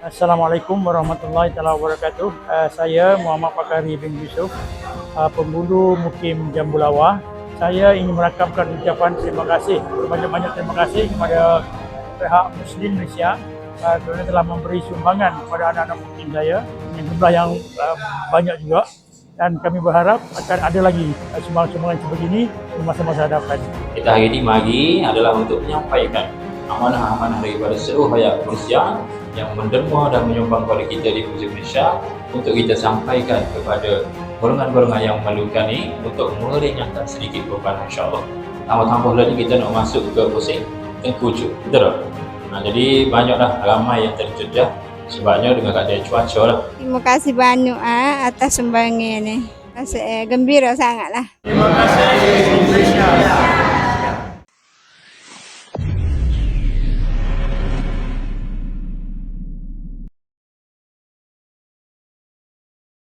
Assalamualaikum warahmatullahi taala wabarakatuh. Uh, saya Muhammad Fakari bin Yusuf, uh, pembulu mukim Jambulawa. Saya ingin merakamkan ucapan terima kasih, banyak-banyak terima kasih kepada pihak Muslim Malaysia uh, kerana telah memberi sumbangan kepada anak-anak mukim saya dengan jumlah yang uh, banyak juga dan kami berharap akan ada lagi sumbangan-sumbangan sebegini di masa-masa hadapan. Kita hari ini mari adalah untuk menyampaikan amanah-amanah daripada seluruh rakyat Malaysia yang menderma dan menyumbang kepada kita di Muzik Malaysia untuk kita sampaikan kepada golongan-golongan yang memerlukan ini untuk meringankan sedikit beban insyaAllah. Tambah-tambah lagi kita nak masuk ke musim tengkuju. Betul tak? Nah, jadi banyaklah ramai yang terjejas sebabnya dengan keadaan cuaca lah. Terima kasih banyak ah atas sumbangan ni. Rasa eh, gembira sangatlah. Terima kasih.